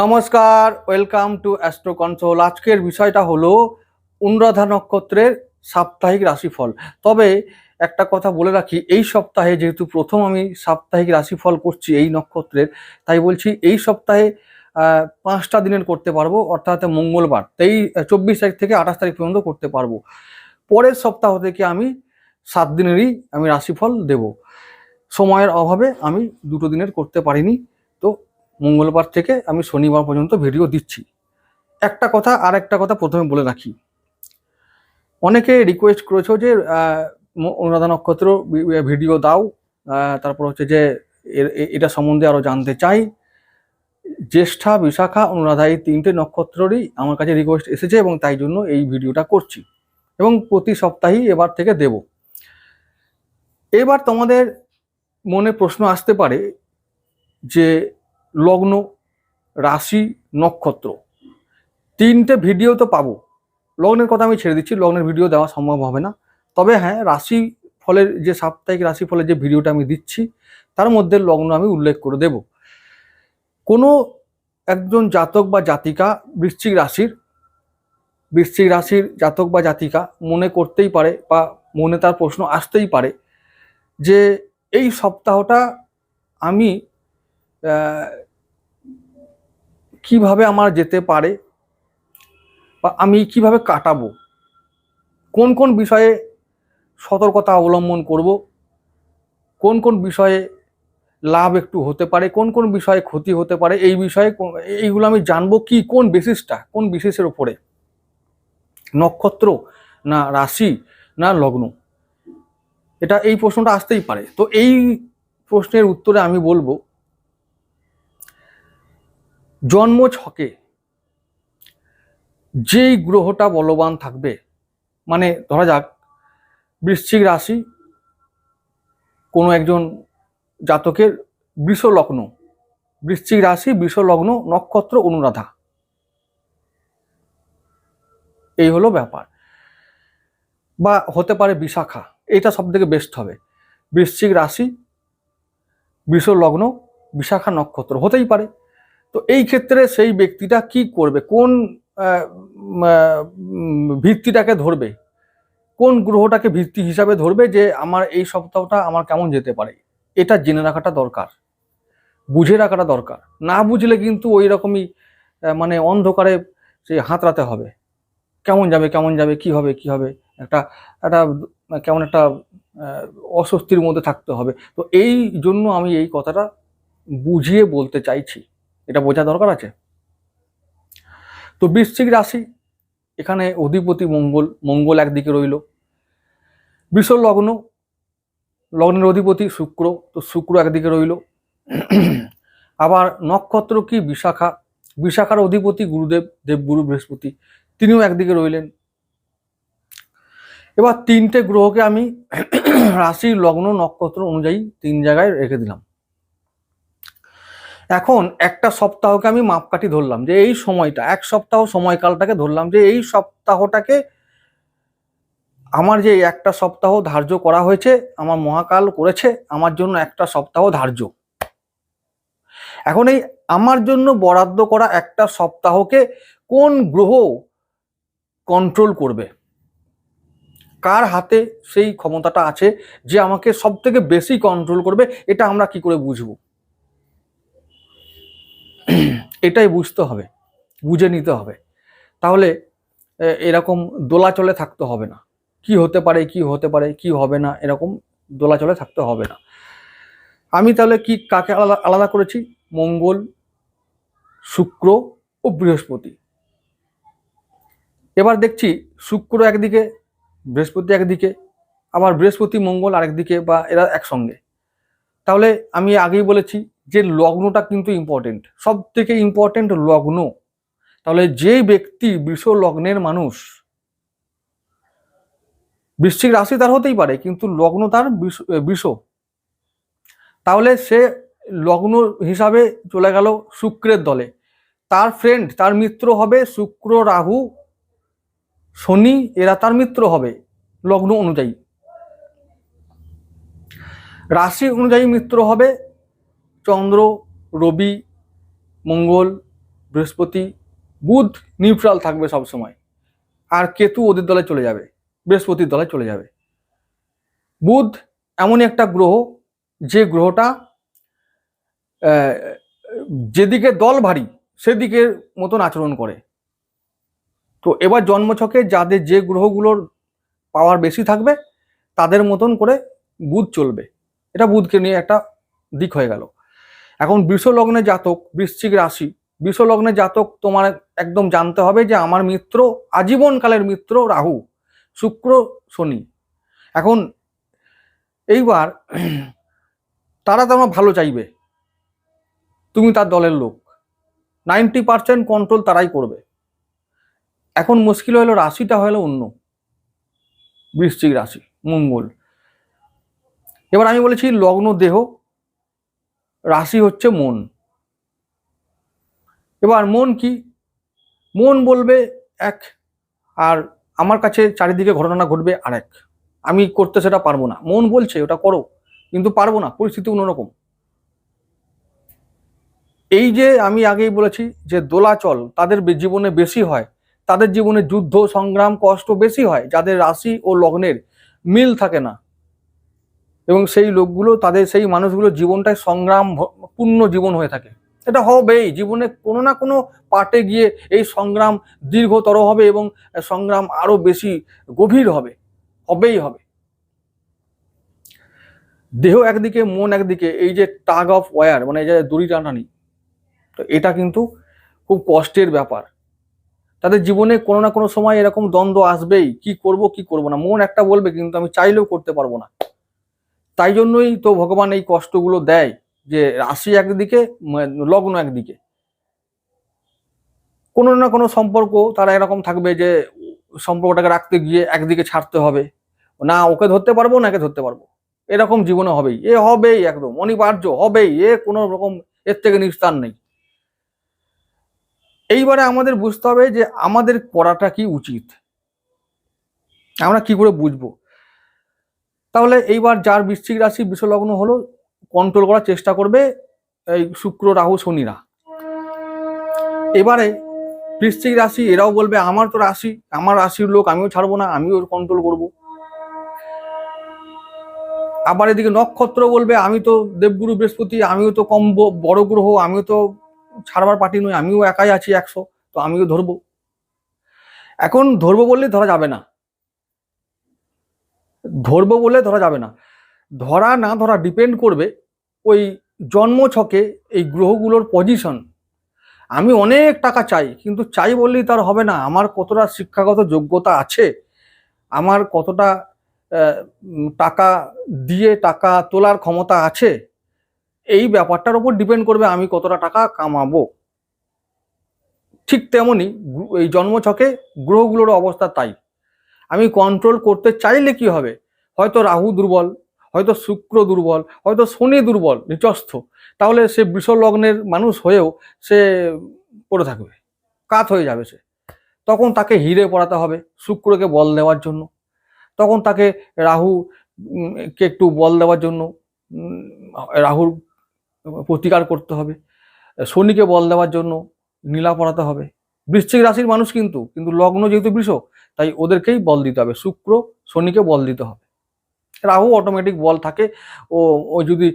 নমস্কার, welcome to astro console. আজকের বিষয়টা হলো অনুরাধা নক্ষত্রের সাপ্তাহিক রাশিফল। তবে একটা কথা বলে রাখি, এই সপ্তাহে যেহেতু প্রথম আমি সাপ্তাহিক রাশিফল করছি এই নক্ষত্রের, তাই বলছি এই সপ্তাহে পাঁচটা দিনের করতে পারব, অর্থাৎ মঙ্গলবার, তেই, চব্বিশ তারিখ থেকে আঠাশ তারিখ পর্যন্ত করতে পারব। পরের সপ্তাহ থেকে আমি সাত দিনেরই আমি রাশিফল দেব। সময়ের অভাবে আমি দুটো দিনের করতে পারিনি, তো মঙ্গলবার থেকে আমি শনিবার পর্যন্ত ভিডিও দিচ্ছি। একটা কথা আর একটা কথা প্রথমে বলে রাখি। অনেকে রিকোয়েস্ট করেছ যে অনুরাধা নক্ষত্র ভিডিও দাও তারপর হচ্ছে যে এটা সম্বন্ধে আরও জানতে চাই। জ্যেষ্ঠা, বিশাখা, অনুরাধা এই তিনটে নক্ষত্ররই আমার কাছে রিকোয়েস্ট এসেছে এবং তাই জন্য এই ভিডিওটা করছি এবং প্রতি সপ্তাহেই এবার থেকে দেব। এবার তোমাদের মনে প্রশ্ন আসতে পারে যে লগ্ন, রাশি, নক্ষত্র। তিনটে ভিডিও তো পাবো। লগ্নের কথা আমি ছেড়ে দিচ্ছি, লগ্নের ভিডিও দেওয়া সম্ভব হবে না। তবে হ্যাঁ রাশি ফলের যে সাপ্তাহিক রাশি ফলের যে ভিডিওটা আমি দিচ্ছি, তার মধ্যে লগ্ন আমি উল্লেখ করে দেব। কোনো একজন জাতক বা জাতিকা বৃশ্চিক রাশির বৃশ্চিক রাশির জাতক বা জাতিকা মনে করতেই পারে বা মনে তার প্রশ্ন আসতেই পারে যে, এই সপ্তাহটা আমি কীভাবে আমার যেতে পারে? বা আমি কীভাবে কাটাবো? কোন কোন বিষয়ে সতর্কতা অবলম্বন করব? কোন কোন বিষয়ে লাভ একটু হতে পারে? কোন কোন বিষয়ে ক্ষতি হতে পারে? এই বিষয়ে এইগুলো আমি জানব কি কোন বেসিসটা কোন বিশেষের উপরে? নক্ষত্র না রাশি না লগ্ন? এটা এই প্রশ্নটা আসতেই পারে। তো এই প্রশ্নের উত্তরে আমি বলব জন্ম ছকে যেই গ্রহটা বলবান থাকবে মানে ধরা যাক, বৃশ্চিক রাশি কোনো একজন জাতকের বৃষ লগ্ন বৃশ্চিক রাশি বৃষ লগ্ন নক্ষত্র, অনুরাধা। এই হলো ব্যাপার। বা হতে পারে বিশাখা এটা সব থেকে বেস্ট হবে। বৃশ্চিক রাশি বৃষ লগ্ন বিশাখা, নক্ষত্র, হতেই পারে। তো এই ক্ষেত্রে সেই ব্যক্তিটা কি করবে? কোন ভিত্তিটাকে ধরবে? কোন গ্রহটাকে ভিত্তি হিসাবে ধরবে যে আমার এই সপ্তাহটা আমার কেমন যেতে পারে? এটা জেনে রাখাটা দরকার। বুঝে রাখাটা দরকার। না বুঝলে কিন্তু ওই রকমই মানে অন্ধকারে সে হাতড়াতে হবে। কেমন যাবে কেমন যাবে, কি হবে কি হবে? একটা একটা কেমন একটা অস্বস্তির মধ্যে থাকতে হবে। তো এই জন্য আমি এই কথাটা বুঝিয়ে বলতে চাইছি। এটা বোঝা দরকার আছে? তো বৃশ্চিক রাশি, এখানে অধিপতি মঙ্গল মঙ্গল একদিকে রইল। বৃষ লগ্ন, লগ্নের অধিপতি শুক্র, তো শুক্র একদিকে রইল। আবার নক্ষত্র কি? বিশাখা। বিশাখার অধিপতি গুরুদেব, দেবগুরু বৃহস্পতি, তিনিও একদিকে রইলেন। এবার তিনটে গ্রহকে আমি রাশি, লগ্ন, নক্ষত্র অনুযায়ী তিন জায়গায় রেখে দিলাম। এখন একটা সপ্তাহকে আমি মাপকাঠি ধরলাম যে এই সময়টা, এক সপ্তাহ সময়কালটাকে ধরলাম যে এই সপ্তাহটাকে আমার যে একটা সপ্তাহ ধার্য করা হয়েছে, আমার মহাকাল করেছে, আমার জন্য একটা সপ্তাহ ধার্য। এখন এই আমার জন্য বরাদ্দ করা একটা সপ্তাহকে কোন গ্রহ কন্ট্রোল করবে? কার হাতে সেই ক্ষমতাটা আছে যে আমাকে সব থেকে বেশি কন্ট্রোল করবে? এটা আমরা কি করে বুঝব? এটাই বুঝতে হবে, বুঝে নিতে হবে। তাহলে এরকম দোলাচলে থাকতে হবে না। কি হতে পারে, কি হতে পারে, কি হবে না, এরকম দোলাচলে থাকতে হবে না। আমি তাহলে কি কাকে আলাদা আলাদা করেছি? মঙ্গল, শুক্র ও বৃহস্পতি। এবার দেখছি শুক্র একদিকে, বৃহস্পতি একদিকে, আবার বৃহস্পতি, মঙ্গল আরেকদিকে বা এরা একসঙ্গে। তাহলে আমি আগেই বলেছি যে লগ্নটা কিন্তু ইম্পর্টেন্ট সব থেকে ইম্পর্টেন্ট লগ্ন। তাহলে যে ব্যক্তি বৃষ লগ্নের মানুষ, বৃশ্চিক রাশি তার হতেই পারে, কিন্তু লগ্ন তার বৃষ তাহলে সে লগ্ন হিসাবে চলে গেল শুক্রের দলে। তার ফ্রেন্ড তার মিত্র হবে শুক্র, রাহু, শনি, এরা তার মিত্র হবে লগ্ন অনুযায়ী। রাশি অনুযায়ী মিত্র হবে চন্দ্র, রবি, মঙ্গল, বৃহস্পতি, বুধ, নিউট্রাল থাকবে সব সময় আর কেতু ওদের দলে চলে যাবে, বৃহস্পতির দলে চলে যাবে। বুধ এমনই একটা গ্রহ, যে গ্রহটা যেদিকে দল ভারী, সেদিকের মতন আচরণ করে। তো এবার জন্মছকে যাদের যে গ্রহগুলোর পাওয়ার বেশি থাকবে, তাদের মতন করে বুধ চলবে। এটা বুধকে নিয়ে একটা দিক হয়ে গেল। এখন বৃষ লগ্নে জাতক, বৃশ্চিক রাশি বৃষ লগ্নে জাতক তোমার একদম জানতে হবে যে আমার মিত্র, আজীবনকালের মিত্র রাহু, শুক্র, শনি। এখন এইবার তারা তোমার ভালো চাইবে। তুমি তার দলের লোক। নাইনটি পার্সেন্ট কন্ট্রোল তারাই করবে। এখন মুশকিল হলো রাশিটা হলো অন্য। বৃশ্চিক রাশি, মঙ্গল। এবার আমি বলেছি লগ্ন দেহ রাশি হচ্ছে মন। এবার মন কি? মন বলবে এক, আর আমার কাছে চারিদিকে ঘটনা ঘটবে আরেক। আমি করতে সেটা পারব না। মন বলছে, ওটা করো, কিন্তু পারব না, পরিস্থিতি অন্যরকম। এই যে আমি আগেই বলেছি যে দোলাচল তাদের জীবনে বেশি হয়, তাদের জীবনে যুদ্ধ, সংগ্রাম, কষ্ট বেশি হয়, যাদের রাশি ও লগ্নের মিল থাকে না। এবং সেই লোকগুলো, তাদের সেই মানুষগুলো জীবনটায় সংগ্রাম পূর্ণ জীবন হয়ে থাকে। এটা হবেই, জীবনে কোনো না কোনো পার্টে গিয়ে এই সংগ্রাম দীর্ঘতর হবে এবং সংগ্রাম আরও বেশি গভীর হবে, হবেই হবে। দেহ একদিকে, মন একদিকে, এই যে টাগ অফ ওয়ার মানে এই যে দড়ি টানানি তো এটা কিন্তু খুব কষ্টের ব্যাপার। তাদের জীবনে কোনো না কোনো সময় এরকম দ্বন্দ্ব আসবেই, কি করব কি করব না, মন একটা বলবে কিন্তু আমি চাইলেও করতে পারব না। তাই জন্যই তো ভগবান এই কষ্টগুলো দেয় যে রাশি একদিকে লগ্ন একদিকে। কোনো না কোনো সম্পর্ক, তারা এরকম থাকবে যে সম্পর্কটাকে রাখতে গিয়ে একদিকে ছাড়তে হবে। না, ওকে ধরতে পারব, না, একে ধরতে পারব। এরকম জীবনে হবেই। এ হবেই একদম, অনিবার্য, হবেই। এ কোনো রকম, এর থেকে নিস্তার নেই। এইবারে আমাদের বুঝতে হবে যে আমাদের করাটা কি উচিত? আমরা কি করে বুঝব? তাহলে এইবার যার বৃশ্চিক রাশি বিশ্বলগ্ন হলো কন্ট্রোল করার চেষ্টা করবে এই শুক্র, রাহু, শনিরা। এবারে বৃশ্চিক রাশি, এরাও বলবে, আমার তো রাশি, আমার রাশির লোক, আমিও ছাড়বো না, আমিও কন্ট্রোল করব। আবার এদিকে নক্ষত্র বলবে, আমি তো দেবগুরু বৃহস্পতি, আমিও তো কম বড় গ্রহ, আমিও তো ছাড়বার পার্টি নই, আমিও একাই আছি একশো, তো আমিও ধরবো। এখন ধরবো বললে ধরা যাবে না। ধরবো বলে ধরা যাবে না। ধরা না ধরা ডিপেন্ড করবে ওই জন্ম ছকে এই গ্রহগুলোর পজিশন আমি অনেক টাকা চাই, কিন্তু চাই বললেই তার হবে না। আমার কতটা শিক্ষাগত যোগ্যতা আছে? আমার কতটা টাকা দিয়ে টাকা তোলার ক্ষমতা আছে? এই ব্যাপারটার উপর ডিপেন্ড করবে আমি কতটা টাকা কামাবো। ঠিক তেমনই এই জন্মছকে গ্রহগুলোর অবস্থা তাই। আমি কন্ট্রোল করতে চাইলে কি হবে? হয়তো রাহু দুর্বল, হয়তো শুক্র দুর্বল, হয়তো শনি দুর্বল, নিচস্থ। তাহলে সে লগ্নের মানুষ হয়েও সে পড়ে থাকবে। কাত হয়ে যাবে সে। তখন তাকে হিরে পড়াতে হবে শুক্রকে বল দেওয়ার জন্য। তখন তাকে রাহু কে একটু বল দেওয়ার জন্য রাহুর প্রতিকার করতে হবে। শনিকে বল দেওয়ার জন্য নীলা পড়াতে হবে। বৃশ্চিক রাশির মানুষ কিন্তু কিন্তু লগ্ন যেহেতু বৃষ তাই ওদেরকেই বল দিতে হবে। শুক্র শনিকে বল দিতে হবে। রাহু অটোমেটিক বল থাকে। ও ও যদি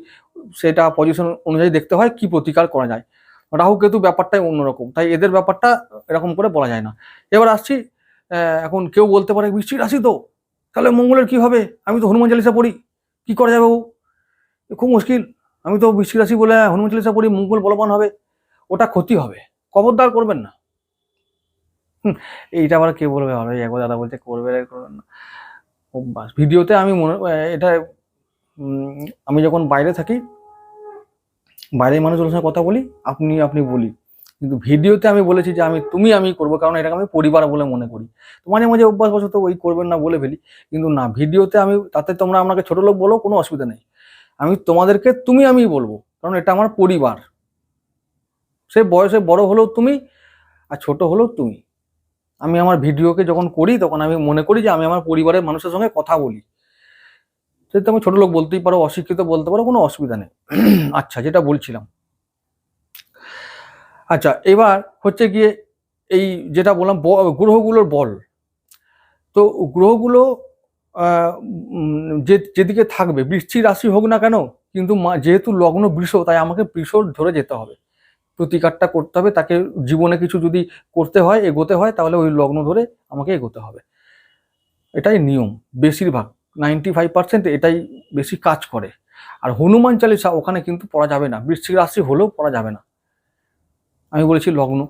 সেটা পজিশন অনুযায়ী দেখতে হয়, কি প্রতিকার করা যায়। রাহু কেতু ব্যাপারটাই অন্যরকম। তাই এদের ব্যাপারটা এরকম করে বলা যায় না। এবার আসছি এখন কেউ বলতে পারে, বৃষ্টি রাশি তো, তাহলে মঙ্গলের কি হবে? আমি তো হনুমান চালিসা পড়ি, কি করা যাবে এ, খুব মুশকিল। আমি তো বৃষ্টিক রাশি বলে, হনুমান চালিসা পড়ি, মঙ্গল বলবান হবে, ওটা ক্ষতি হবে। খবরদার করবেন না। এইটা আবার কে বলবে? ভালো একবার দাদা বলছে, করবে করবেন না। অভ্যাস। ভিডিওতে আমি মনে, এটা আমি যখন বাইরে থাকি, বাইরের মানুষগুলোর সঙ্গে কথা বলি, আপনি আপনি বলি। কিন্তু ভিডিওতে আমি বলেছি যে আমি, তুমি আমি করব, কারণ এটাকে আমি পরিবার বলে মনে করি। তো মাঝে মাঝে অভ্যাসবশত ওই করবেন না বলে ফেলি। কিন্তু না, ভিডিওতে আমি, তাতে তোমরা আমাকে ছোট লোক বলো, কোনো অসুবিধা নেই। আমি তোমাদেরকে তুমি আমি বলব, কারণ এটা আমার পরিবার। সে বয়সে বড় হলেও তুমি, আর ছোট হলেও তুমি। আমি আমার ভিডিওকে যখন করি, তখন আমি মনে করি যে আমি আমার পরিবারের মানুষের সঙ্গে কথা বলি। সেটা আমি ছোট লোক বলতেই পারো, অশিক্ষিত বলতে পারো, কোনো অসুবিধা নেই। আচ্ছা যেটা বলছিলাম। আচ্ছা এবার হচ্ছে গিয়ে এই যেটা বললাম গ্রহগুলোর বল। তো গ্রহগুলো যে, যেদিকে থাকবে বৃশ্চিক রাশি হোক না কেন, কিন্তু যেহেতু লগ্ন বৃষ, তাই আমাকে বৃষ ধরে যেতে হবে। প্রতিকারটা করতে হবে। তাকে জীবনে কিছু যদি করতে হয়, এগোতে হয়, তাহলে ওই লগ্ন ধরে আমাকে এগোতে হবে। এটাই নিয়ম। বেশিরভাগ নাইনটি ফাইভ পার্সেন্ট এটাই বেশি কাজ করে। আর হনুমান চালিসা ওখানে কিন্তু পড়া যাবে না। বৃশ্চিক রাশি হলেও পড়া যাবে না। আমি বলেছি লগ্ন।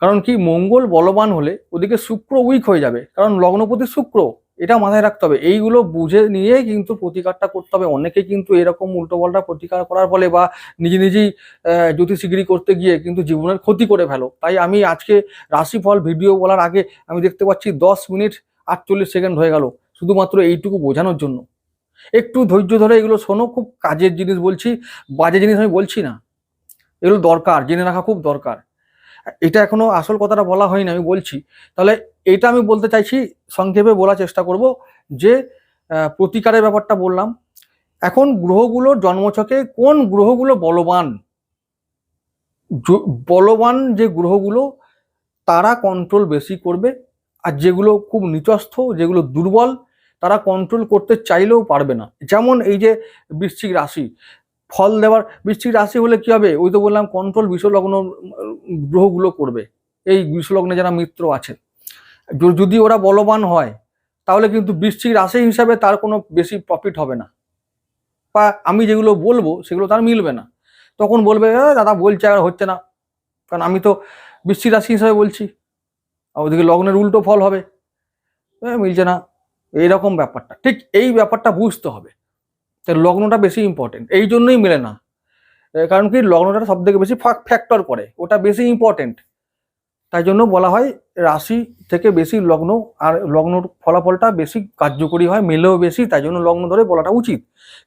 কারণ কি? মঙ্গল বলবান হলে ওদিকে শুক্র উইক হয়ে যাবে। কারণ লগ্নপতি শুক্র। এটা মাথায় রাখতে হবে। এইগুলো বুঝে নিয়ে কিন্তু প্রতিকারটা করতে হবে। অনেকে কিন্তু এরকম উল্টোপাল্টা প্রতিকার করার ফলে বা নিজে নিজেই জ্যোতিষিগিরি করতে গিয়ে কিন্তু জীবনের ক্ষতি করে ফেলো। তাই আমি আজকে রাশিফল ভিডিও বলার আগে আমি দেখতে পাচ্ছি দশ মিনিট আটচল্লিশ সেকেন্ড হয়ে গেল। শুধুমাত্র এইটুকু বোঝানোর জন্য। একটু ধৈর্য ধরে এগুলো শোনো, খুব কাজের জিনিস বলছি, বাজে জিনিস আমি বলছি না। এগুলো দরকার, জেনে রাখা খুব দরকার। এটা এখনও আসল কথাটা বলা হয়নি, আমি বলছি। তাহলে এটা আমি বলতে চাইছি, সংক্ষেপে বলার চেষ্টা করব যে প্রতিকারের ব্যাপারটা বললাম। এখন গ্রহগুলোর জন্মছকে কোন গ্রহগুলো বলবান? বলবান যে গ্রহগুলো, তারা কন্ট্রোল বেশি করবে, আর যেগুলো খুব নিচস্থ, যেগুলো দুর্বল, তারা কন্ট্রোল করতে চাইলেও পারবে না। যেমন এই যে বৃশ্চিক রাশি, ফল দেওয়ার বৃশ্চিক রাশি হলে কি হবে? ওই তো বললাম কন্ট্রোল বিশ্বলগ্ন গ্রহগুলো করবে। এই বিশ্বলগ্নে যারা মিত্র আছে য- যদি ওরা বলবান হয়, তাহলে কিন্তু বৃশ্চিক রাশি হিসাবে তার কোনো বেশি প্রফিট হবে না। বা আমি যেগুলো বলব, সেগুলো তার মিলবে না। তখন বলবে দাদা বলছে, আর হচ্ছে না। কারণ আমি তো বৃশ্চিক রাশি হিসাবে বলছি। আর ওদিকে লগ্নের উল্টো ফল হবে। মিলছে না। এইরকম ব্যাপারটা। ঠিক এই ব্যাপারটা বুঝতে হবে। তো লগ্নটা বেশি ইম্পর্টেন্ট এই জন্যই মেলে না। কারণ কি, লগ্নটা সব থেকে বেশি ফ্যাক্টর করে। ওটা বেশি ইম্পর্টেন্ট তাই জন্য বলা হয় রাশি থেকে বেশি লগ্ন আর লগ্নর ফলাফলটা বেশি কার্যকরী হয়, মেলেও বেশি, তাই জন্য লগ্ন ধরে বলাটা উচিত।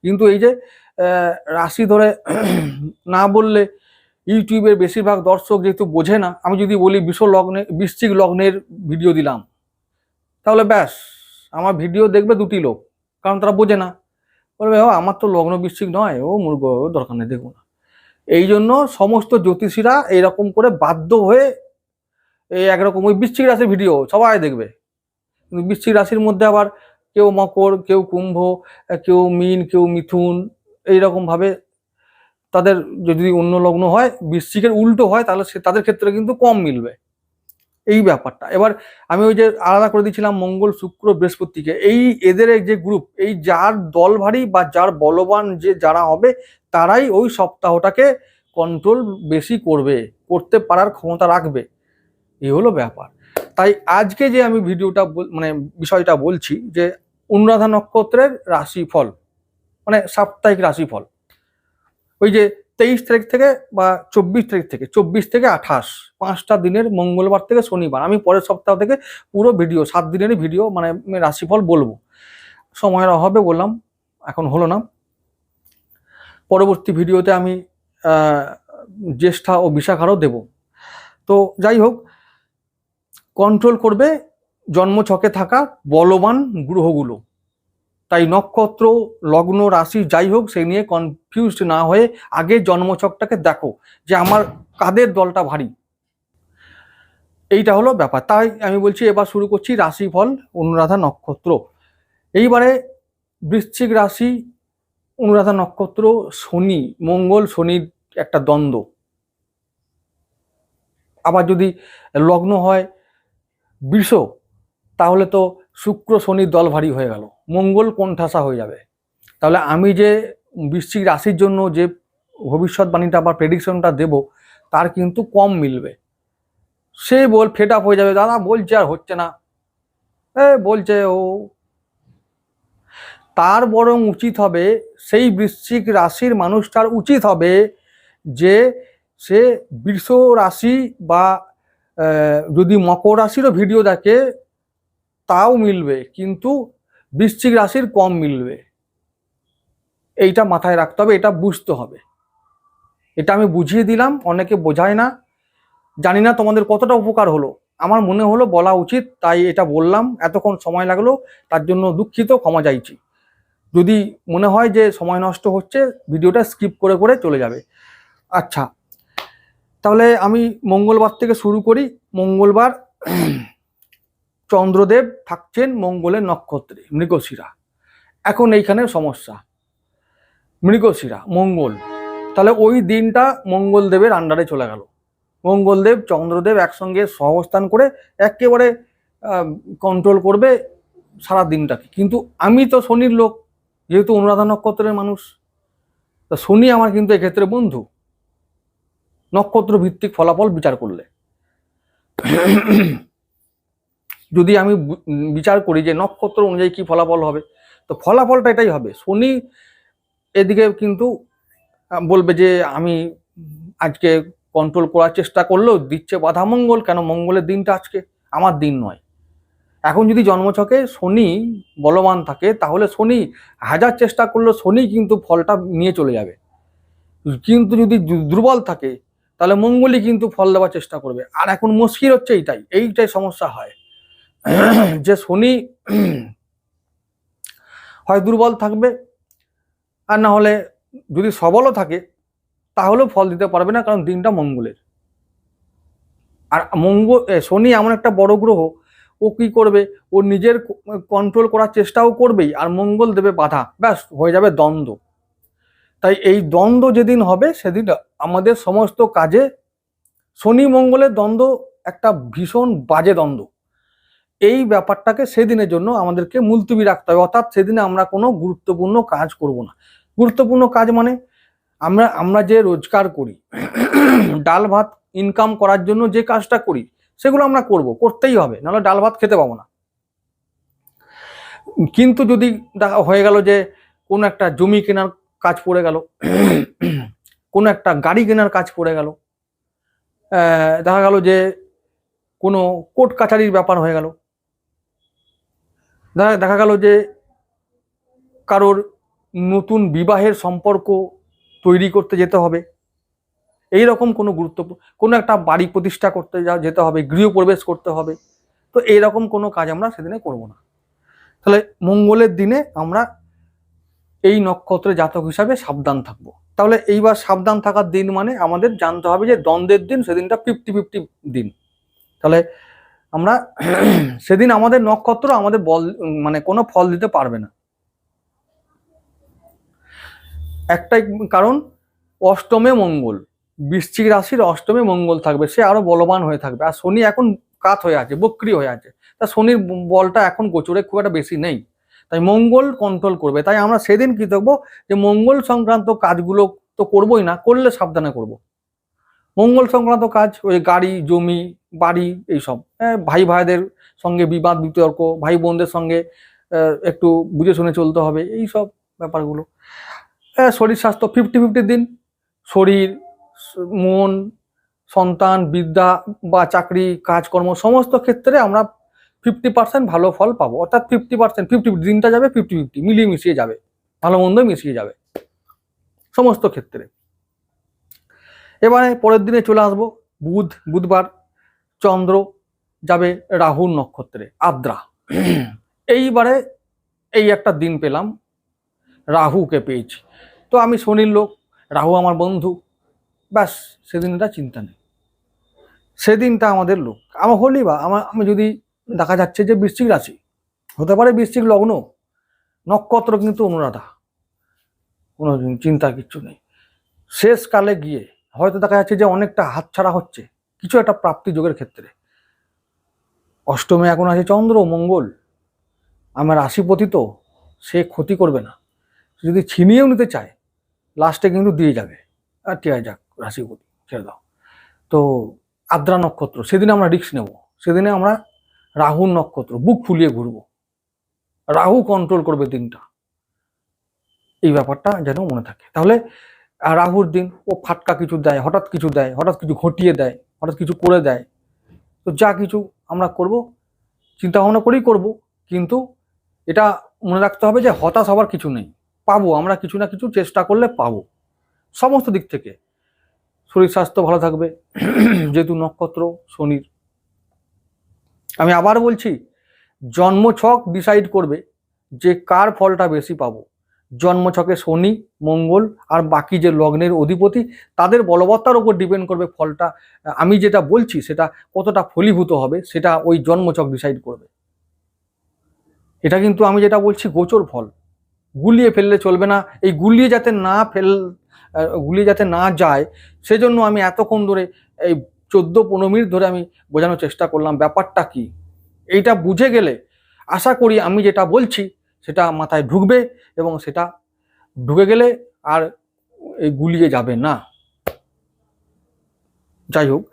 কিন্তু এই যে রাশি ধরে না বললে ইউটিউবের বেশিরভাগ দর্শক যেহেতু বোঝে না, আমি যদি বলি বিশ্ব লগ্নে, বৃশ্চিক লগ্নের ভিডিও দিলাম, তাহলে ব্যাস, আমার ভিডিও দেখবে দুটি লোক, কারণ তারা বোঝে না। বলবে, ও, আমার তো লগ্ন বৃশ্চিক নয়, ও মূর্খ ও দরকার নেই দেখব না। এই জন্য সমস্ত জ্যোতিষীরা এরকম করে বাধ্য হয়ে এই একরকম ওই বৃশ্চিক রাশির ভিডিও সবাই দেখবে। কিন্তু বৃশ্চিক রাশির মধ্যে আবার কেউ মকর, কেউ কুম্ভ, কেউ মিন, কেউ মিথুন এইরকম ভাবে তাদের যদি অন্য লগ্ন হয়, বৃশ্চিকের উল্টো হয়, তাহলে সে তাদের ক্ষেত্রে কিন্তু কম মিলবে। এই ব্যাপারটা। এবার আমি ওই যে আলাদা করে দিয়েছিলাম মঙ্গল, শুক্র, বৃহস্পতিকে। এই এদের যে গ্রুপ এই যার দল ভারী বা যার বলবান যে যারা হবে, তারাই ওই সপ্তাহটাকে কন্ট্রোল বেশি করবে, করতে পারার ক্ষমতা রাখবে। এই হলো ব্যাপার। তাই আজকে যে আমি ভিডিওটা মানে বিষয়টা বলছি যে অনুরাধা নক্ষত্রের রাশিফল মানে সাপ্তাহিক রাশিফল, ওই যে তেইশ তারিখ থেকে বা চব্বিশ তারিখ থেকে, চব্বিশ থেকে আঠাশ, পাঁচটা দিনের মঙ্গলবার থেকে শনিবার, আমি পরের সপ্তাহ থেকে পুরো ভিডিও, সাত দিনেরই ভিডিও মানে রাশিফল বলব। সময়ের অভাবে বললাম, এখন হলো না। পরবর্তী ভিডিওতে আমি জ্যেষ্ঠা ও বিশাখারও দেব। তো যাই হোক কন্ট্রোল করবে জন্মছকে থাকা বলবান গ্রহগুলো। তাই নক্ষত্র, লগ্ন, রাশি যাই হোক, সেই নিয়ে কনফিউজড না হয়ে আগে জন্মছকটাকে দেখো যে আমার কাদের দলটা ভারী। এইটা হলো ব্যাপার। তাই আমি বলছি এবার শুরু করছি রাশিফল, অনুরাধা নক্ষত্র। এইবারে বৃশ্চিক রাশি, অনুরাধা নক্ষত্র, শনি, মঙ্গল, শনির একটা দ্বন্দ্ব। আবার যদি লগ্ন হয় বৃষ, তাহলে তো শুক্র শনির দল ভারী হয়ে গেল। মঙ্গল কোণঠাসা হয়ে যাবে। তাহলে আমি যে বৃশ্চিক রাশির জন্য যে ভবিষ্যৎবাণীটা বা প্রেডিকশনটা দেব, তার কিন্তু কম মিলবে। সে বল আপ হয়ে যাবে, দাদা, বলছে আর হচ্ছে না। এ, বলছে ও। তার বরং উচিত হবে, সেই বৃশ্চিক রাশির মানুষটার উচিত হবে যে সে বৃষ রাশি বা যদি মকর রাশিরও ভিডিও দেখে, তাও মিলবে, কিন্তু বৃশ্চিক রাশির কম মিলবে। এইটা মাথায় রাখতে হবে, এটা বুঝতে হবে। এটা আমি বুঝিয়ে দিলাম, অনেকে বোঝায় না। জানি না তোমাদের কতটা উপকার হলো। আমার মনে হলো বলা উচিত, তাই এটা বললাম। এতক্ষণ সময় লাগল, তার জন্য দুঃখিত, ক্ষমা চাইছি। যদি মনে হয় যে সময় নষ্ট হচ্ছে ভিডিওটা স্কিপ করে করে চলে যাবে। আচ্ছা তাহলে আমি মঙ্গলবার থেকে শুরু করি। মঙ্গলবার চন্দ্রদেব থাকছেন মঙ্গলের নক্ষত্রে, মৃগশিরা। এখন এইখানে সমস্যা। মৃগশিরা, মঙ্গল। তাহলে ওই দিনটা মঙ্গলদেবের আন্ডারে চলে গেল। মঙ্গলদেব, চন্দ্রদেব একসঙ্গে সহস্থান করে একেবারে কন্ট্রোল করবে সারা দিনটাকে। কিন্তু আমি তো শনির লোক, যেহেতু অনুরাধা নক্ষত্রের মানুষ। তা শনি আমার কিন্তু এক্ষেত্রে বন্ধু। নক্ষত্র ভিত্তিক ফলাফল বিচার করলে। যদি আমি বিচার করি যে নক্ষত্র অনুযায়ী কি ফলাফল হবে, তো ফলাফলটা এটাই হবে। শনি এদিকে কিন্তু বলবে যে আমি আজকে কন্ট্রোল করার চেষ্টা করলেও দিচ্ছে বাধা মঙ্গল, কেন মঙ্গলের দিনটা আজকে? আমার দিন নয়। এখন যদি জন্মছকে শনি বলবান থাকে, তাহলে শনি হাজার চেষ্টা করলেও শনি কিন্তু ফলটা নিয়ে চলে যাবে। কিন্তু যদি দুর্বল থাকে তাহলে মঙ্গলই কিন্তু ফল দেওয়ার চেষ্টা করবে। আর এখন মুশকিল হচ্ছে এইটাই এইটাই সমস্যা হয়। যে শনি হয় দুর্বল থাকবে, আর না হলে যদি সবলও থাকে, তাহলেও ফল দিতে পারবে না, কারণ দিনটা মঙ্গলের। আর মঙ্গল শনি এমন একটা বড় গ্রহ, ও কি করবে? ও নিজের কন্ট্রোল করার চেষ্টাও করবেই, আর মঙ্গল দেবে বাধা। ব্যাস, হয়ে যাবে দ্বন্দ্ব। তাই এই দ্বন্দ্ব যেদিন হবে, সেদিন আমাদের সমস্ত কাজে শনি মঙ্গলের দ্বন্দ্ব একটা ভীষণ বাজে দ্বন্দ্ব। এই ব্যাপারটাকে সেদিনের জন্য আমাদেরকে মুলতুবি রাখতে হবে, অর্থাৎ সেদিনে আমরা কোনো গুরুত্বপূর্ণ কাজ করব না। গুরুত্বপূর্ণ কাজ মানে আমরা আমরা যে রোজগার করি, ডাল ভাত ইনকাম করার জন্য যে কাজটা করি, সেগুলো আমরা করব, করতেই হবে, নাহলে ডাল ভাত খেতে পাবো না। কিন্তু যদি হয়ে গেল যে কোনো একটা জমি কেনার কাজ পড়ে গেল। কোনো একটা গাড়ি কেনার কাজ পড়ে গেল। দেখা গেল যে কোনো কোর্ট কাছারির ব্যাপার হয়ে গেল। দেখা গেল যে কারোর নতুন বিবাহের সম্পর্ক তৈরি করতে যেতে হবে। এই রকম কোনো গুরুত্বপূর্ণ, কোনো একটা বাড়ি প্রতিষ্ঠা করতে যা, যেতে হবে, গৃহপ্রবেশ করতে হবে। তো এইরকম কোনো কাজ আমরা সেদিনে করব না। তাহলে মঙ্গলের দিনে আমরা এই নক্ষত্রে জাতক হিসাবে সাবধান থাকব। তাহলে এইবার সাবধান থাকার দিন মানে আমাদের জানতে হবে যে দ্বন্দ্বের দিন সেদিনটা ফিফটি ফিফটি দিন। তাহলে আমরা সেদিন আমাদের নক্ষত্র আমাদের বল মানে কোনো ফল দিতে পারবে না। একটাই কারণ, অষ্টমে মঙ্গল। বৃশ্চিক রাশির অষ্টমে মঙ্গল থাকবে, সে আরও বলবান হয়ে থাকবে। আর শনি এখন কাত হয়ে আছে, বক্রি হয়ে আছে। তা শনির বলটা এখন গোচরে খুব একটা বেশি নেই। তাই মঙ্গল কন্ট্রোল করবে। তাই আমরা সেদিন কি দেখব যে মঙ্গল সংক্রান্ত কাজগুলো তো করবোই না করলে সাবধানে করব। মঙ্গল সংক্রান্ত কাজ ওই গাড়ি জমি বাড়ি এইসব। হ্যাঁ, ভাই ভাইদের সঙ্গে বিবাদ বিতর্ক ভাই বোনদের সঙ্গে একটু বুঝে শুনে চলতে হবে এই সব ব্যাপারগুলো। হ্যাঁ, শরীর স্বাস্থ্য ফিফটি ফিফটি দিন। শরীর মন সন্তান বিদ্যা বা চাকরি কাজকর্ম সমস্ত ক্ষেত্রে আমরা ফিফটি পার্সেন্ট ভালো ফল পাবো। অর্থাৎ ফিফটি পার্সেন্ট ফিফটি দিনটা যাবে ফিফটি ফিফটি মিলিয়ে মিশিয়ে যাবে। ভালো মন্দ মিশিয়ে যাবে। সমস্ত ক্ষেত্রে। এবারে পরের দিনে চলে আসব। বুধ, বুধবার চন্দ্র যাবে রাহুর নক্ষত্রে, আদ্রা। এইবারে এই একটা দিন পেলাম, রাহুকে পেয়েছি। তো আমি শনির লোক, রাহু আমার বন্ধু। ব্যাস সেদিনটা চিন্তা নেই। সেদিনটা আমাদের লোক। আমার হলি বা, আমার আমি যদি দেখা যাচ্ছে যে বৃশ্চিক রাশি, হতে পারে বৃশ্চিক লগ্ন, নক্ষত্র কিন্তু অনুরাধা, কোনো চিন্তার কিচ্ছু নেই। শেষকালে গিয়ে হয়তো দেখা যাচ্ছে যে অনেকটা হাতছাড়া হচ্ছে, কিছু একটা প্রাপ্তি যোগের ক্ষেত্রে। অষ্টমে এখন আছে চন্দ্র, মঙ্গল, আমার রাশিপতি তো, সে ক্ষতি করবে না। যদি ছিনিয়েও নিতে চায়, লাস্টে কিন্তু দিয়ে যাবে। আর ঠিক আছে যাক, রাশিপতি, ছেড়ে দাও। তো আদ্রা নক্ষত্র, সেদিনে আমরা রিস্ক নেব, সেদিনে আমরা রাহুর নক্ষত্র, বুক ফুলিয়ে ঘুরবো। রাহু কন্ট্রোল করবে দিনটা। এই ব্যাপারটা যেন মনে থাকে। তাহলে রাহুর দিন, ও ফাটকা কিছু দেয়, হঠাৎ কিছু দেয়, হঠাৎ কিছু ঘটিয়ে দেয়, হঠাৎ কিছু করে দেয়। তো যা কিছু আমরা করব চিন্তা ভাবনা করেই করব, কিন্তু এটা মনে রাখতে হবে যে হতাশ হওয়ার কিছু নেই। পাবো, আমরা কিছু না কিছু চেষ্টা করলে পাবো। সমস্ত দিক থেকে। শরীর স্বাস্থ্য ভালো থাকবে। যেহেতু নক্ষত্র, শনির আমি আবার বলছি, জন্মছক ডিসাইড করবে যে কার ফলটা বেশি পাবো। জন্মছকে শনি, মঙ্গল আর বাকি যে লগ্নের অধিপতি, তাদের বলবত্তার উপর ডিপেন্ড করবে ফলটা। আমি যেটা বলছি, সেটা কতটা ফলীভূত হবে, সেটা ওই জন্মছক ডিসাইড করবে। এটা কিন্তু আমি যেটা বলছি, গোচর ফল। গুলিয়ে ফেললে চলবে না। এই গুলিয়ে যাতে না ফেল গুলিয়ে যাতে না যায়, সেজন্য আমি এতক্ষণ ধরে এই চোদ্দ পনেরো মিনিট ধরে আমি বোঝানোর চেষ্টা করলাম, ব্যাপারটা কি? এইটা বুঝে গেলে আশা করি আমি যেটা বলছি সেটা মাথায় ঢুকবে এবং সেটা ঢুকে গেলে আর এই গুলিয়ে যাবে না। যাই হোক,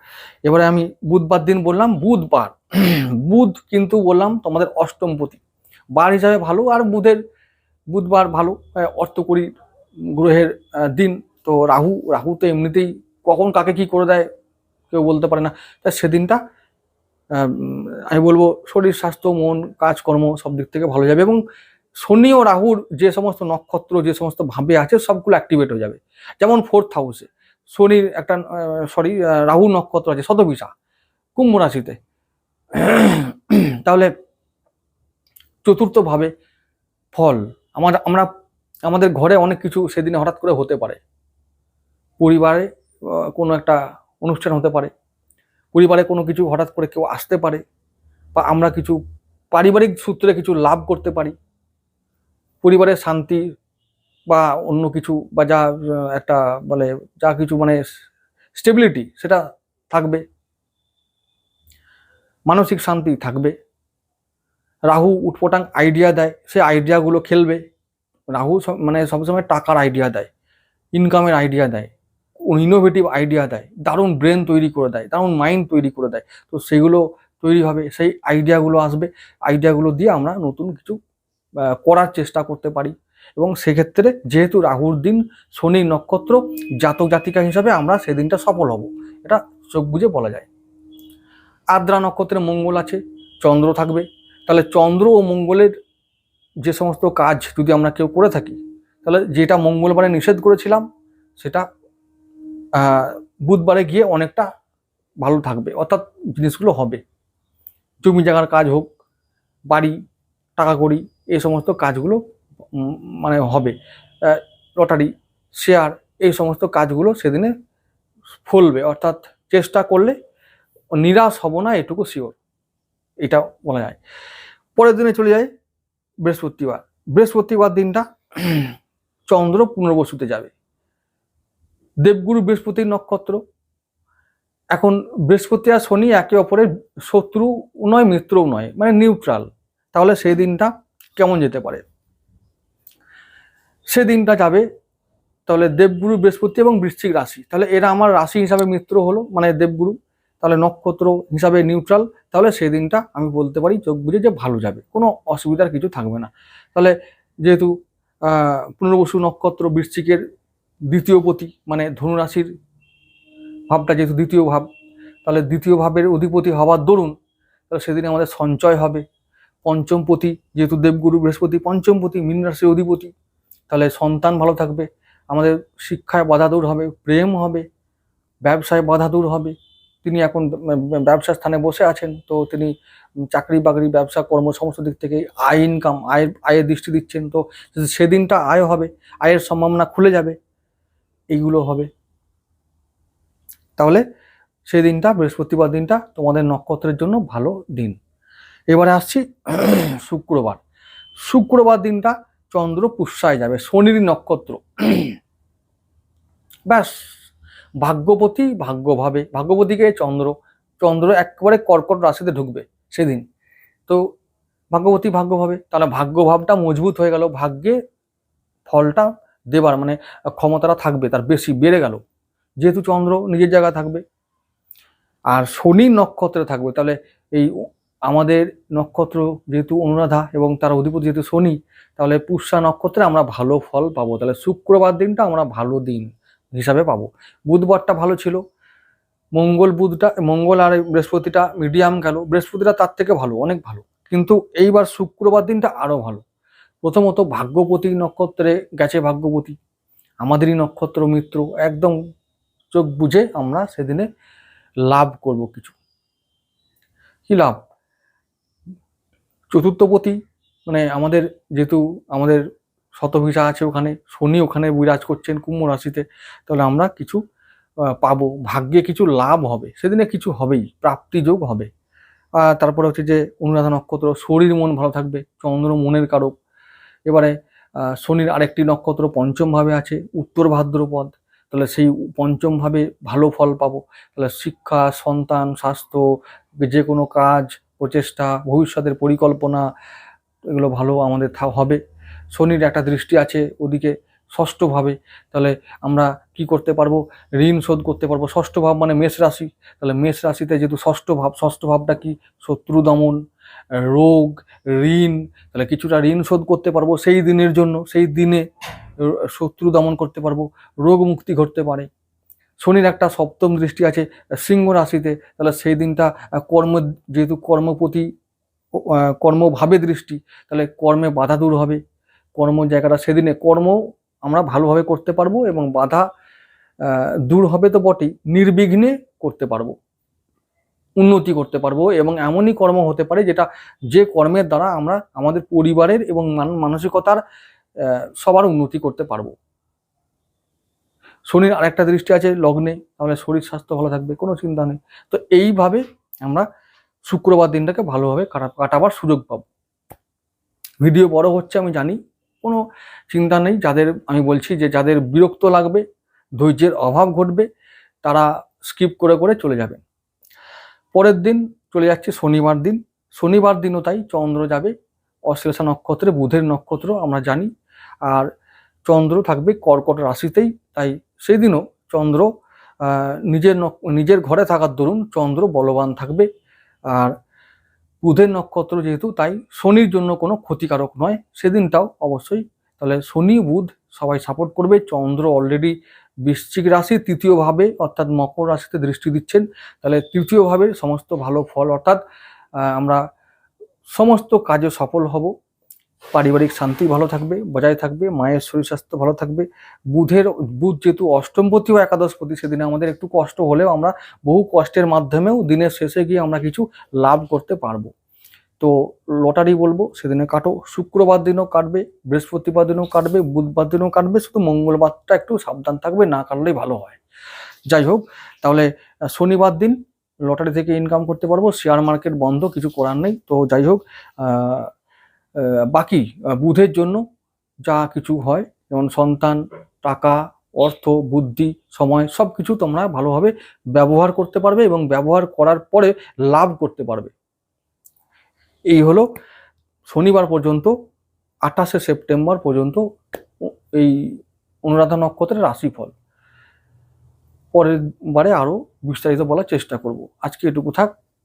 এবারে আমি বুধবার দিন বললাম, বুধবার, বুধ কিন্তু বললাম তোমাদের অষ্টমপতি বার হিসাবে ভালো আর বুধের, বুধবার ভালো অর্থকরী গ্রহের দিন। তো রাহু রাহু তো এমনিতেই কখন কাকে কি করে দেয় কেউ বলতে পারে না। তা সেদিনটা আমি বলব শরীর, স্বাস্থ্য, মন, কাজকর্ম সব দিক থেকে ভালো যাবে এবং শনি ও রাহুর যে সমস্ত নক্ষত্র, যে সমস্ত ভাবে আছে সবগুলো অ্যাক্টিভেট হয়ে যাবে। যেমন ফোর্থ হাউসে শনির একটা সরি রাহু নক্ষত্র আছে শতবিশা, কুম্ভ রাশিতে। তাহলে চতুর্থ ভাবে ফল, আমার, আমরা, আমাদের ঘরে অনেক কিছু সেদিনে হঠাৎ করে হতে পারে। পরিবারে কোনো একটা অনুষ্ঠান হতে পারে। পরিবারে কোনো কিছু হঠাৎ করে কেউ আসতে পারে বা আমরা কিছু পারিবারিক সূত্রে কিছু লাভ করতে পারি। পরিবারের শান্তি বা অন্য কিছু বা যা, একটা বলে যা কিছু মানে স্টেবিলিটি সেটা থাকবে। মানসিক শান্তি থাকবে। রাহু উটপটাং আইডিয়া দেয়, সে আইডিয়াগুলো খেলবে। রাহু মানে সবসময় টাকার আইডিয়া দেয় ইনকামের আইডিয়া দেয়। ইনোভেটিভ আইডিয়া দেয়, দারুণ ব্রেন তৈরি করে দেয়, দারুণ মাইন্ড তৈরি করে দেয়, তো সেগুলো তৈরি হবে, সেই আইডিয়াগুলো আসবে আইডিয়াগুলো দিয়ে আমরা নতুন কিছু করার চেষ্টা করতে পারি। এবং সেক্ষেত্রে যেহেতু রাহুর দিন, শনি নক্ষত্র, জাতক জাতিকা হিসাবে আমরা সেদিনটা সফল হব, এটা চোখ বুঝে বলা যায়। আদ্রা নক্ষত্রে মঙ্গল আছে, চন্দ্র থাকবে, তাহলে চন্দ্র ও মঙ্গলের যে সমস্ত কাজ যদি আমরা কেউ করে থাকি, তাহলে যেটা মঙ্গলবারে নিষেধ করেছিলাম, সেটা বুধবারে গিয়ে অনেকটা ভালো থাকবে, অর্থাৎ জিনিসগুলো হবে। জমি জায়গার কাজ হোক, বাড়ি, টাকা কড়ি, এই সমস্ত কাজগুলো মানে হবে। লটারি শেয়ার এই সমস্ত কাজগুলো সেদিনে ফলবে, অর্থাৎ চেষ্টা করলে নিরাশ হব না, এটুকু শিওর এটা বলা যায়। পরের দিনে চলে যায় বৃহস্পতিবার। বৃহস্পতিবার দিনটা চন্দ্র পুনর্বসুতে যাবে। দেবগুরু বৃহস্পতির নক্ষত্র। এখন বৃহস্পতি আর শনি একে অপরের শত্রু নয়, মিত্রও নয় মানে নিউট্রাল তাহলে সেই দিনটা কেমন যেতে পারে? সে দিনটা যাবে, তাহলে দেবগুরু বৃহস্পতি এবং বৃশ্চিক রাশি। তাহলে এরা আমার রাশি হিসাবে মিত্র হলো মানে দেবগুরু। তাহলে নক্ষত্র হিসাবে নিউট্রাল তাহলে সেই দিনটা আমি বলতে পারি চোখ বুঝে যে ভালো যাবে, কোনো অসুবিধার কিছু থাকবে না। তাহলে যেহেতু পুনর্বসু নক্ষত্র বৃশ্চিকের দ্বিতীয় পতি মানে ধনুরাশির ভাবটা যেহেতু দ্বিতীয় ভাব, তাহলে দ্বিতীয় ভাবের অধিপতি হওয়ার দরুন, তাহলে সেদিন আমাদের সঞ্চয় হবে। পঞ্চমপতি যেহেতু দেবগুরু, বৃহস্পতি পঞ্চমপতি মীন রাশির অধিপতি, তাহলে সন্তান ভালো থাকবে, আমাদের শিক্ষায় বাধা দূর হবে, প্রেম হবে, ব্যবসায় বাধা দূর হবে। তিনি এখন ব- ব্যবসা স্থানে বসে আছেন, তো তিনি চাকরি বাকরি, ব্যবসা কর্ম সমস্ত দিক থেকে আয় ইনকাম আয়ের আয়ের দৃষ্টি দিচ্ছেন, তো সেদিনটা আয় হবে, আয়ের সম্ভাবনা খুলে যাবে। এইগুলো হবে। তাহলে সেই দিনটা, বৃহস্পতিবার দিনটা তোমাদের নক্ষত্রের জন্য ভালো দিন। এবারে আসছি শুক্রবার। শুক্রবার দিনটা চন্দ্র পুষ্যায় যাবে, শনির নক্ষত্র। ব্যাস, ভাগ্যপতি ভাগ্যভাবে, ভাগ্যপতিকে চন্দ্র চন্দ্র একেবারে কর্কট রাশিতে ঢুকবে সেদিন। তো ভাগ্যবতী ভাগ্যভাবে, তাহলে ভাগ্যভাবটা মজবুত হয়ে গেল, ভাগ্যে ফলটা দেবার মানে ক্ষমতাটা থাকবে, তার বেশি বেড়ে গেল। যেহেতু চন্দ্র নিজের জায়গা থাকবে, আর শনি নক্ষত্রে থাকবে, তাহলে এই আমাদের নক্ষত্র যেহেতু অনুরাধা এবং তার অধিপতি যেহেতু শনি, তাহলে পুষ্যা নক্ষত্রে আমরা ভালো ফল পাবো। তাহলে শুক্রবার দিনটা আমরা ভালো দিন হিসাবে পাবো। বুধবারটা ভালো ছিল, মঙ্গল বুধটা, মঙ্গল আর বৃহস্পতিটা মিডিয়াম গেল, বৃহস্পতিটা তার থেকে ভালো, অনেক ভালো। কিন্তু এইবার শুক্রবার দিনটা আরও ভালো। প্রথমত ভাগ্যপতি নক্ষত্রে গেছে ভাগ্যপতি। আমাদেরই নক্ষত্র মিত্র, একদম চোখ বুঝে আমরা সেদিনে লাভ করব কিছু। কি লাভ? চতুর্থপতি মানে আমাদের যেহেতু আমাদের শতভিসা আছে ওখানে, শনি ওখানে বিরাজ করছেন কুম্ভ রাশিতে, তাহলে আমরা কিছু পাবো। ভাগ্যে কিছু লাভ হবে, সেদিনে কিছু হবেই প্রাপ্তিযোগ হবে। তারপরে হচ্ছে যে অনুরাধা নক্ষত্র, শরীর মন ভালো থাকবে, চন্দ্র মনের কারক এবারে শনির আরেকটি নক্ষত্র পঞ্চমভাবে আছে, উত্তর ভাদ্রপদ, তাহলে সেই পঞ্চমভাবে ভালো ফল পাবো। তাহলে শিক্ষা, সন্তান, স্বাস্থ্য, যে কোনো কাজ, প্রচেষ্টা, ভবিষ্যতের পরিকল্পনা, এগুলো ভালো আমাদের হবে। শনির একটা দৃষ্টি আছে ওদিকে ষষ্ঠভাবে তাহলে আমরা কি করতে পারব? ঋণ শোধ করতে পারব। ষষ্ঠ ভাব মানে মেষ রাশি, তাহলে মেষ রাশিতে যেহেতু ষষ্ঠ ভাব, ষষ্ঠ ভাবটা কি? শত্রু দমন রোগ, ঋণ, তাহলে কিছুটা ঋণ শোধ করতে পারব সেই দিনের জন্য, সেই দিনে শত্রু দমন করতে পারব, রোগ মুক্তি ঘটতে পারে। শনির একটা সপ্তম দৃষ্টি আছে, সিংহ রাশিতে, তাহলে সেই দিনটা কর্ম, যেহেতু কর্মপতি কর্মভাবে দৃষ্টি, তাহলে কর্মে বাধা দূর হবে। কর্ম জায়গাটা সেদিনে, কর্ম আমরা ভালোভাবে করতে পারব এবং বাধা দূর হবে তো বটেই, নির্বিঘ্নে করতে পারব। উন্নতি করতে পারব এবং এমনই কর্ম হতে পারে যেটা যে কর্মের দ্বারা আমরা আমাদের পরিবারের এবং মান- মানসিকতার সবার উন্নতি করতে পারব। শনির আরেকটা দৃষ্টি আছে লগ্নে, তাহলে শরীর স্বাস্থ্য ভালো থাকবে, কোনো চিন্তা নেই। তো এইভাবে আমরা শুক্রবার দিনটাকে ভালোভাবে কাটা কাটাবার সুযোগ পাবো। ভিডিও বড় হচ্ছে আমি জানি, কোনো চিন্তা নেই। যাদের, আমি বলছি যে যাদের বিরক্ত লাগবে, ধৈর্যের অভাব ঘটবে, তারা স্কিপ করে করে চলে যাবেন। পরের দিন চলে যাচ্ছে শনিবার দিন। শনিবার দিনও তাই চন্দ্র যাবে। অশ্লেষা নক্ষত্রে, বুধের নক্ষত্র আমরা জানি। আর চন্দ্র থাকবে কর্কট রাশিতেই। তাই সেই দিনও চন্দ্র নিজের নিজের ঘরে থাকার দরুন চন্দ্র বলবান থাকবে। আর বুধের নক্ষত্র যেহেতু তাই শনির জন্য কোনো ক্ষতিকারক নয়। সেদিনটাও অবশ্যই। তাহলে শনি, বুধ সবাই সাপোর্ট করবে। চন্দ্র অলরেডি বৃশ্চিক রাশি তৃতীয়ভাবে অর্থাৎ মকর রাশিতে দৃষ্টি দিচ্ছেন, তাহলে তৃতীয়ভাবে সমস্ত ভালো ফল, অর্থাৎ আমরা সমস্ত কাজে সফল হব। পারিবারিক শান্তি ভালো থাকবে, বজায় থাকবে, মায়ের শরীর স্বাস্থ্য ভালো থাকবে। বুধের, বুধ যেহেতু অষ্টমপতি ও একাদশপতি, সেদিনে আমাদের একটু কষ্ট হলেও আমরা বহু কষ্টের মাধ্যমেও দিনের শেষে গিয়ে আমরা কিছু লাভ করতে পারব। তো লটারি বলব, সেদিনে কাটো। শুক্রবার দিনও কাটবে, বৃহস্পতিবার দিনও কাটবে, বুধবার দিনও কাটবে, শুধু মঙ্গলবারটা একটু সাবধান থাকবে, না কাটলেই ভালো হয়। যাই হোক, তাহলে শনিবার দিন লটারি থেকে ইনকাম করতে পারব শেয়ার মার্কেট বন্ধ, কিছু করার নেই। তো যাই হোক বাকি বুধের জন্য যা কিছু হয়, যেমন সন্তান, টাকা, অর্থ, বুদ্ধি, সময় সব কিছু তোমরা ভালোভাবে ব্যবহার করতে পারবে এবং ব্যবহার করার পরে লাভ করতে পারবে। এই হলো শনিবার পর্যন্ত, আঠাশে সেপ্টেম্বর পর্যন্ত এই অনুরাধা নক্ষত্রের রাশিফল। পরের বারে আরও বিস্তারিত বলার চেষ্টা করব। আজকে এটুকু থাক।